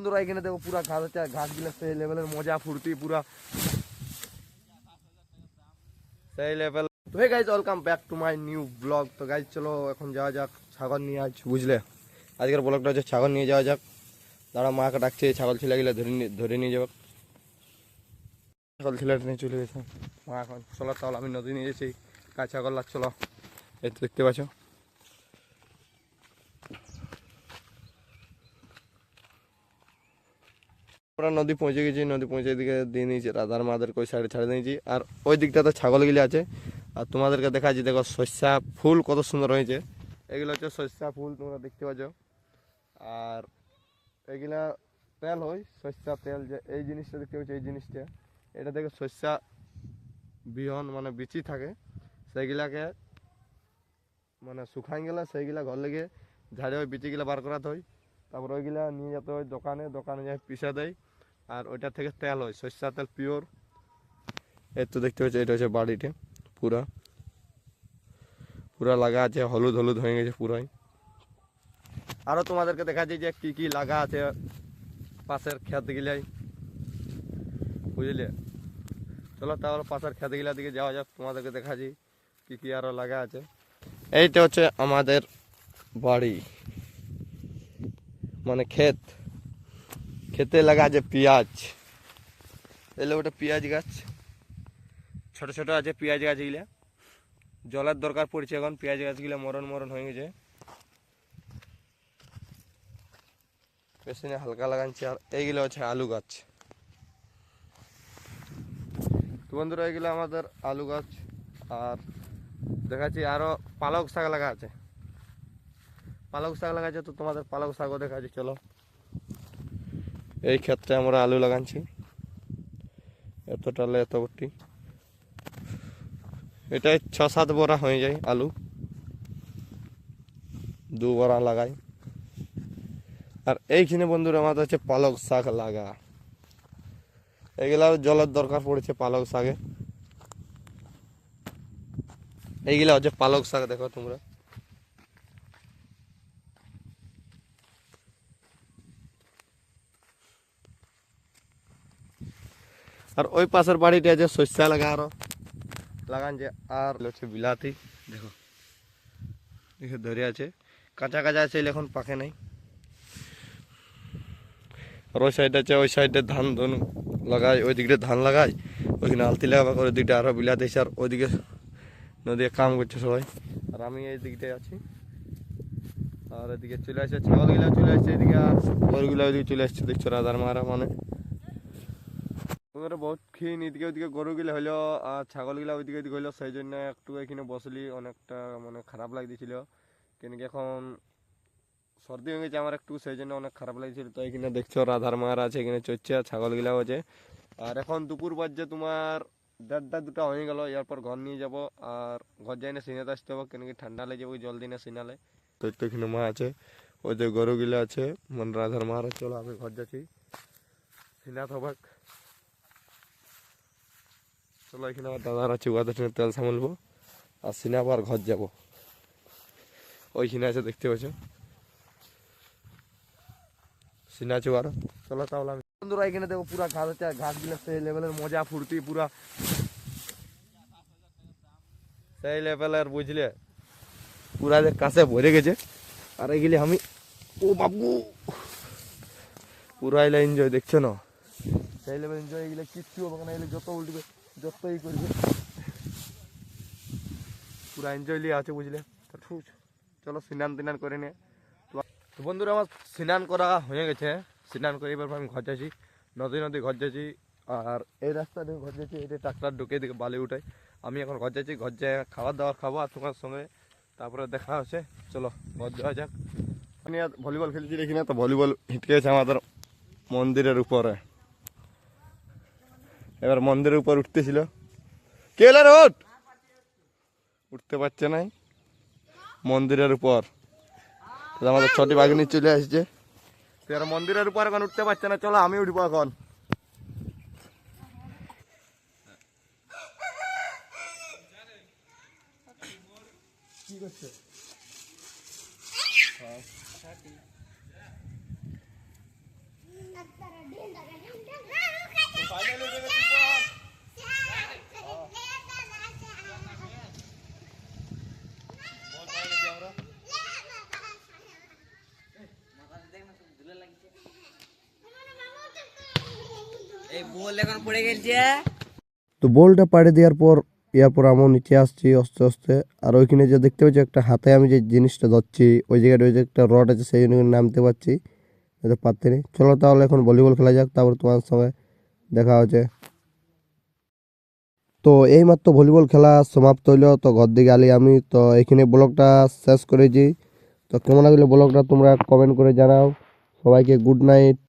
বন্ধুরা এখানে দেখো পুরা ঘাস আছে আর ঘাসগুলো সেই লেভেলের মজা ফুর্তি পুরা। সেই লেভেল তো hey guys welcome back to my new blog তো গাইজ চলো এখন যাওয়া যাক ছাগল নিয়ে আজ বুঝলে? আজকের ব্লগটা হচ্ছে ছাগল নিয়ে যাওয়া যাক। দাঁড়া মাকে ডাকছে ছাগল ছেলে গেলে ধরে নিয়ে ধরে নিয়ে যাব। ছাগল ছেলে নিয়ে চলে গেছে। মা এখন চলো তাহলে আমি নদী নিয়ে গেছি কাজ ছাগল চলো। এই তো দেখতে পাচ্ছ। আমরা নদী পৌঁছে গেছি, নদী পৌঁছে দিকে দিয়ে নিয়েছি, রাধার মাদের ওই সাইডে ছাড়ে দিয়েছি। আর ওই দিকটাতে ছাগলগুলি আছে। আর তোমাদেরকে দেখাচ্ছি, দেখো শস্যা ফুল কত সুন্দর হয়েছে। এগুলো হচ্ছে শস্যা ফুল, তোমরা দেখতে পাচ্ছ। আর এগুলা তেল হয়, শস্যা তেল যে, এই জিনিসটা দেখতে পাচ্ছ, এই জিনিসটা। এটা থেকে শস্যা বিহন মানে বিচি থাকে। সেইগুলাকে মানে শুকাই গেলে সেইগুলা ঘর লেগে ঝাড়ে ওই বিচিগুলা বার করাতে হয়। তারপর ওইগুলা নিয়ে যেতে হয় দোকানে দোকানে যাই পিসা দেয়। আর ওইটা থেকে তেল হয়, সরষা তেল পিওর এই তো দেখতে পাচ্ছি, এটা হচ্ছে বাড়িটা, পুরা। পুরা লাগা আছে, হলুদ হলুদ হয়ে গেছে পুরাই। আরও তোমাদেরকে দেখা যায় যে কি কি লাগা আছে পাশের ক্ষেত গিলাই বুঝলে? চলো তাহলে পাশের গিলা দিকে যাওয়া যাক, তোমাদেরকে দেখাচ্ছি কি কি আরও লাগা আছে। এইটা হচ্ছে আমাদের বাড়ি মানে ক্ষেত। খেতে লাগা আছে পেঁয়াজ। এলে ওটা পেঁয়াজ গাছ। ছোট ছোট আছে পেঁয়াজ গাছগুলা জলের দরকার পড়ছে এখন, পেঁয়াজ গাছগুলা মরণ মরণ হয়ে গেছে। পেছনে হালকা লাগাচ্ছে আর এইগুলো হচ্ছে আলু গাছ। তো বন্ধুরা এগুলো আমাদের আলু গাছ। আর দেখাচ্ছি আরও পালক শাক লাগা আছে। পালক শাক লাগা আছে তো তোমাদের পালক শাকও দেখাচ্ছি, চলো। এই ক্ষেত্রে আমরা আলু লাগাচ্ছি। এতটালে এত বটি এটাই ছ সাত বড়া হয়ে যায় আলু। দু বড়া লাগাই। আর এইখানে বন্ধুরা আমাদের হচ্ছে পালক শাক লাগা। এগুলাও জলের দরকার পড়েছে পালক শাকে। এইগুলা হচ্ছে পালক শাক দেখো তোমরা। আর ওই পাশের বাড়িটা যে শস্যা লাগা আরও। লাগান যে আর হচ্ছে বিলাতি। দেখো। দেখো ধরে আছে। কাঁচা কাঁচা আছে এখন পাকে নাই। আর ওই সাইড আছে, ওই সাইডে ধান ধন লাগাই, ওই দিকটা ধান লাগাই, ওইখানে আলতি লাগাবা ওই দিকটা আরও বিলাতি আর ওইদিকে নদী কাম করছে সবাই। আর আমি এই দিকটায় আছি। আর এদিকে চলে আসছে, ছাগলগুলা চলে আসছে এদিকে, আর গরুগুলা ওইদিকে চলে আসছে, দেখছ রাধার মারা মানে। তোমরা বহুত ক্ষীণ এদিকে ওইদিকে গরুগুলো হইল আর ছাগলগুলা ওইদিকে ওইদিকে হইল সেই জন্য একটু এখানে বসলি অনেকটা মানে খারাপ লাগতেছিল কেন কি এখন সর্দি হয়ে গেছে আমার একটু সেই জন্য অনেক খারাপ লাগছিল তো এখানে দেখছ রাধার মার আছে এখানে চড়ছে আর ছাগলগুলাও আছে। আর এখন দুপুর বাজছে তোমার দেড়টা দুটা হয়ে গেল এরপর ঘর নিয়ে যাব। আর ঘর যাই না সিনাতে আসতে হবে কেন কি ঠান্ডা লেগে যাব, জলদি না সিনালে তো তো এখানে মা আছে ওই যে গরুগুলো আছে মানে রাধার মার চলো আমি ঘর যাচ্ছি সিনাত হবাক। চলো এখানে আমার দাদার আছে সঙ্গে তেল সামলবো আর সিনে আবার ঘর যাব। ওইখানে আছে, দেখতে পাচ্ছ সিনে আছে আরও চলো তাহলে আমি বন্ধুরা এখানে দেখো পুরা ঘাস আছে, আর ঘাসগুলো সেই লেভেলের মজা, ফুর্তি, পুরা। সেই লেভেলের বুঝলে? পুরা যে কাছে ভরে গেছে। আর এগুলি আমি ও বাবু! পুরা এলে এনজয় দেখছ না? সেই লেভেল এনজয় এগুলো কিচ্ছু হবে না, এগুলো যত উল্টবে যতই করবে। পুরা এনজয় লিয়ে আছে বুঝলে? তো ঠিক চলো স্নান তিনান করে নিয়ে। তো বন্ধুরা, আমার স্নান করা হয়ে গেছে। স্নান করে এবার আমি ঘর যাচ্ছি। নদী নদী ঘর যাচ্ছি। আর এই রাস্তা দিয়ে ঘর যাচ্ছি এটা ট্রাক্টর ঢুকে দিকে বালি উঠাই আমি এখন ঘর যাচ্ছি, ঘর যাই খাবার দাবার খাব আর তোমার সঙ্গে তারপরে দেখা হচ্ছে। চলো, ঘর যাওয়া যাক। ভলিবল খেলছি দেখি না, তো ভলিবল হিটকে গেছে আমাদের মন্দিরের উপরে। এবার মন্দিরের উপর উঠতেছিল। কে এলো রে উঠতে পারছে নাই। মন্দিরের উপর। আমাদের ছটি বাঘিনী চলে আসছে। এরা মন্দিরের উপর এখন উঠতে পারছে না, চলো আমি উঠবো এখন। কি করছে? তো বলটা পাড়ে দেওয়ার পর এরপর আমি নিচে আসছি, আস্তে আস্তে। আর ওইখানে যে দেখতে পাচ্ছি একটা হাতে আমি যে জিনিসটা ধরছি, ওই জায়গাটা ওই যে একটা রড আছে, সেই জন্য নামতে পারছি পারতে নেই। চলো তাহলে এখন ভলিবল খেলা যাক, তারপর তোমার সঙ্গে দেখা হচ্ছে। তো এই মাত্র ভলিবল খেলা সমাপ্ত হইল, তো ঘর দিকে আলি আমি। তো এখানে ব্লগটা শেষ করেছি। তো কেমন লাগল ব্লগটা তোমরা কমেন্ট করে জানাও। সবাইকে গুড নাইট